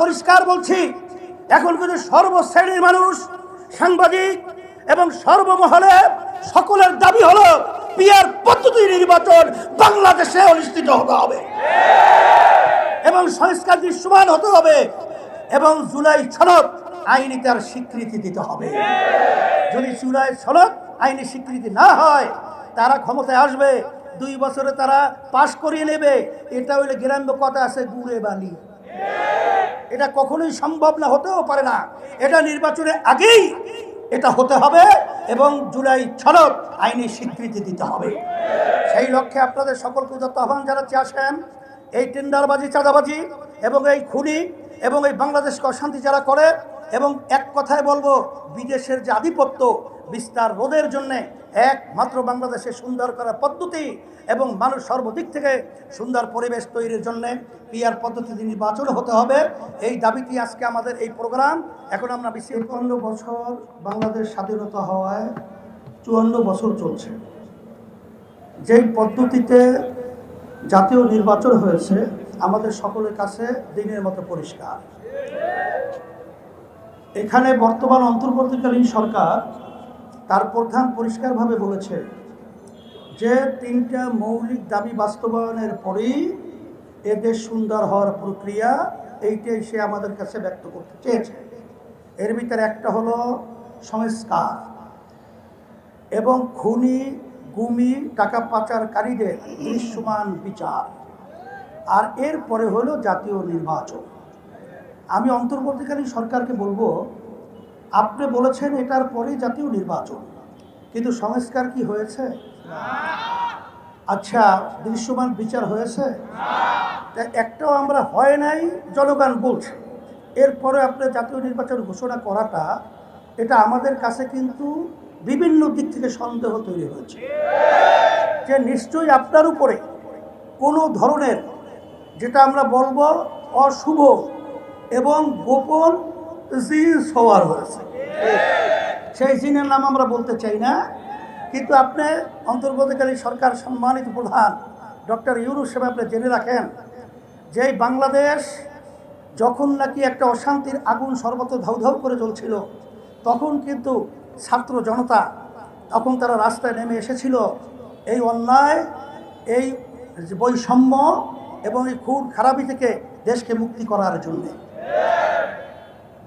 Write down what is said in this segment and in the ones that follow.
পরিষ্কার বলছি, এখন কিন্তু সর্বশ্রেণীর মানুষ, সাংবাদিক এবং সর্বমহলে সকলের দাবি হলো পিয়ার পদ্ধতি নির্বাচন বাংলাদেশে অনুষ্ঠিত হতে হবে। এবং সংস্কার দৃশ্যমান হতে হবে, এবং জুলাই সনদ আইনি তার স্বীকৃতি দিতে হবে। যদি জুলাই সনদ আইনি স্বীকৃতি না হয়, তারা ক্ষমতায় আসবে, দুই বছরে তারা পাশ করিয়ে নেবে। এটা হইলে গ্রাম্য কথা আছে গুড়ে বালি এটা কখনোই সম্ভব না, হতেও পারে না। এটা নির্বাচনের আগেই এটা হতে হবে এবং জুলাই সনদ আইনি স্বীকৃতি দিতে হবে। সেই লক্ষ্যে আপনাদের সকলকে যত আহ্বান জানাচ্ছি, আসেন। এই টেন্ডারবাজি, চাঁদাবাজি এবং এই খুনি এবং এই বাংলাদেশকে অশান্তি যারা করে এবং এক কথায় বলব, বিদেশের যে আধিপত্য, বিস্তার রোধের জন্যে একমাত্র বাংলাদেশে সুন্দর করার পদ্ধতি এবং মানুষ সর্বদিক থেকে সুন্দর পরিবেশ তৈরির জন্য পিআর পদ্ধতিতে নির্বাচন হতে হবে। এই দাবিটি আজকে আমাদের এই প্রোগ্রাম। এখন আমরা বিশ্ব একান্ন বছর বাংলাদেশ স্বাধীনতা হওয়ায় চুয়ান্ন বছর চলছে। যেই পদ্ধতিতে জাতীয় নির্বাচন হয়েছে, আমাদের সকলের কাছে দিনের মতো পরিষ্কার। এখানে বর্তমান অন্তর্বর্তীকালীন সরকার তার প্রধান পরিষ্কারভাবে বলেছে যে তিনটা মৌলিক দাবি বাস্তবায়নের পরেই এদের সুন্দর হওয়ার প্রক্রিয়া, এইটাই সে আমাদের কাছে ব্যক্ত করতে চেয়েছে। এর ভিতরে একটা হলো সংস্কার এবং খুনি, গুমি, টাকা পাচারকারীদের দৃশ্যমান বিচার। আর এরপরে হলো জাতীয় নির্বাচন। আমি অন্তর্বর্তীকালীন সরকারকে বলব আপনি বলেছেন এটার পরে জাতীয় নির্বাচন। কিন্তু সংস্কার কি হয়েছে? আচ্ছা দৃশ্যমান বিচার হয়েছে? একটাও আমরা হয় নাই, জনগণ বলছে। এরপরে আপনি জাতীয় নির্বাচন ঘোষণা করাটা, এটা আমাদের কাছে কিন্তু বিভিন্ন দিক থেকে সন্দেহ তৈরি হয়েছে। যে নিশ্চয়ই আপনার উপরে কোনো ধরনের, যেটা আমরা বলব অশুভ এবং গোপন জিন হয়েছে। সেই জিনের নাম আমরা বলতে চাই না, কিন্তু আপনি অন্তর্বর্তীকালী সরকার সম্মানিত প্রধান ডক্টর ইউনুস সাহেব, আপনি জেনে রাখেন যে বাংলাদেশ যখন নাকি একটা অশান্তির আগুন সর্বত্র ধাউ ধাউ করে চলছিল, তখন কিন্তু ছাত্র জনতা তখন তারা রাস্তায় নেমে এসেছিল। এই অন্যায়, এই বৈষম্য এবং এই খুন খারাপি থেকে দেশকে মুক্তি করার জন্যে।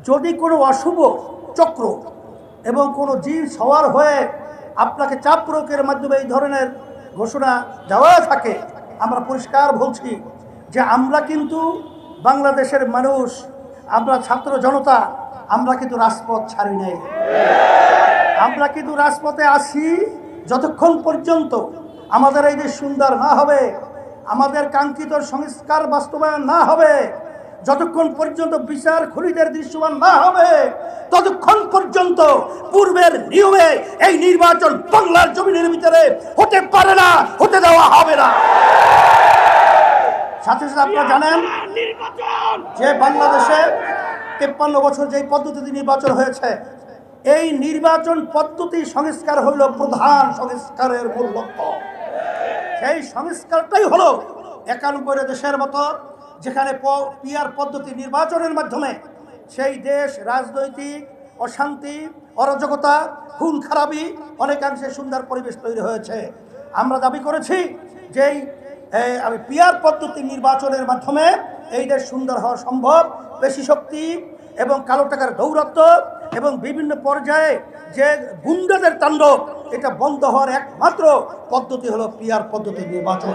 যদি কোনো অশুভ চক্র এবং কোনো জীব সওয়ার হয়ে আপনাকে চাপ প্রয়োগের মাধ্যমে এই ধরনের ঘোষণা দেওয়া থাকে, আমরা পরিষ্কার বলছি যে আমরা কিন্তু বাংলাদেশের মানুষ, আমরা ছাত্র জনতা, আমরা কিন্তু রাজপথ ছাড়ি নাই। আমরা কিন্তু রাজপথে আসি যতক্ষণ পর্যন্ত আমাদের এই দেশ সুন্দর না হবে, আমাদের কাঙ্ক্ষিত সংস্কার বাস্তবায়ন না হবে যতক্ষণ পর্যন্ত বিচার খুনিদের দৃশ্যমান না হবে, ততক্ষণ পর্যন্ত পূর্বের নিয়মে এই নির্বাচন বাংলার জমিনের ভিতরে হতে পারে না, হতে দেওয়া হবে না। সাথে সাথে আপনারা জানেন যে বাংলাদেশে তেপ্পান্ন বছর যেই পদ্ধতিতে নির্বাচন হয়েছে, এই নির্বাচন পদ্ধতি সংস্কার হইল প্রধান সংস্কারের মূল লক্ষ্য। সেই সংস্কারটাই হলো একানব্বই দেশের মতো যেখানে পিয়ার পদ্ধতি নির্বাচনের মাধ্যমে সেই দেশ রাজনৈতিক অশান্তি অরাজকতা খুন খারাপি অনেকাংশে সুন্দর পরিবেশ তৈরি হয়েছে। আমরা দাবি করেছি যে এই, এই, আমি পিয়ার পদ্ধতি নির্বাচনের মাধ্যমে এই দেশ সুন্দর হওয়া সম্ভব। বেশি শক্তি এবং কালো টাকার দৌরত্ব এবং বিভিন্ন পর্যায়ে যে গুন্ডাদের তাণ্ডব এটা বন্ধ হওয়ার একমাত্র পদ্ধতি হলো পিয়ার পদ্ধতি নির্বাচন।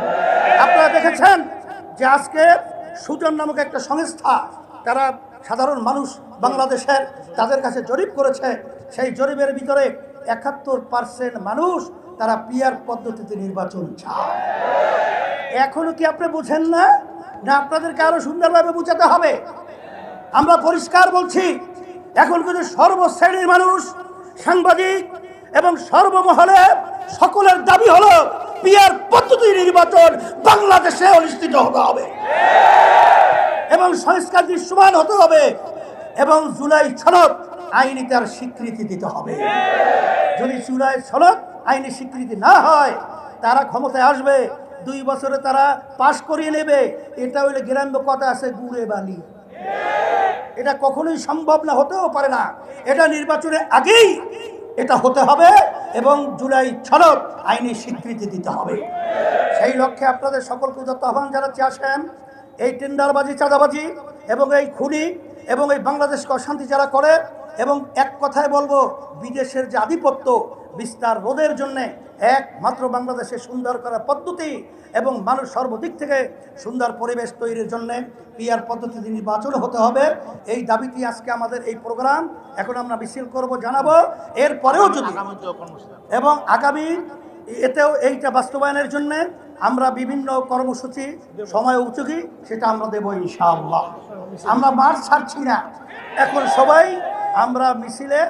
আপনারা দেখেছেন যে আজকে সুজন নামক একটা সংস্থা তারা সাধারণ মানুষ বাংলাদেশের তাদের কাছে জরিপ করেছে, সেই জরিপের ভিতরে একাত্তর পার্সেন্ট মানুষ তারা পিয়ার পদ্ধতিতে নির্বাচন চায়। এখনও কি আপনি বুঝেন না? না, আপনাদেরকে আরও সুন্দরভাবে বুঝাতে হবে। আমরা পরিষ্কার বলছি, এখন কিন্তু সর্বশ্রেণীর মানুষ, সাংবাদিক এবং সর্বমহলে সকলের দাবি হলো পিয়ার পদ্ধতি নির্বাচন বাংলাদেশে অনুষ্ঠিত হতে হবে। এবং সংস্কার দৃশ্যমান হতে হবে এবং জুলাই সনদ আইনি তার স্বীকৃতি দিতে হবে। যদি জুলাই সনদ আইনি স্বীকৃতি না হয়, তারা ক্ষমতায় আসবে, দুই বছরে তারা পাশ করিয়ে নেবে। এটা হইলে গ্রাম্য কথা আছে, গুড়ে বালি। এটা কখনোই সম্ভব না, হতেও পারে না। এটা নির্বাচনের আগেই এটা হতে হবে এবং জুলাই ছাড়ক আইনি স্বীকৃতি দিতে হবে। সেই লক্ষ্যে আপনাদের সকলকে যত আহ্বান জানাচ্ছি, আসেন। এই টেন্ডারবাজি, চাঁদাবাজি এবং এই খুনি এবং এই বাংলাদেশকে অশান্তি যারা করে এবং এক কথায় বলব বিদেশের যে আধিপত্য বিস্তার রোধের জন্যে একমাত্র বাংলাদেশে সুন্দর করার পদ্ধতি এবং মানুষ সর্বদিক থেকে সুন্দর পরিবেশ তৈরির জন্য পিআর পদ্ধতিতে নির্বাচন হতে হবে। এই দাবিটি আজকে আমাদের এই প্রোগ্রাম এখন আমরা মিছিল করব জানাব। এরপরেও যদি এবং আগামী এতেও এইটা বাস্তবায়নের জন্য আমরা বিভিন্ন কর্মসূচি সময় উপযোগী, সেটা আমরা দেবো ইনশাআল্লাহ। আমরা মাঠ ছাড়ছি না। এখন সবাই আমরা মিছিলে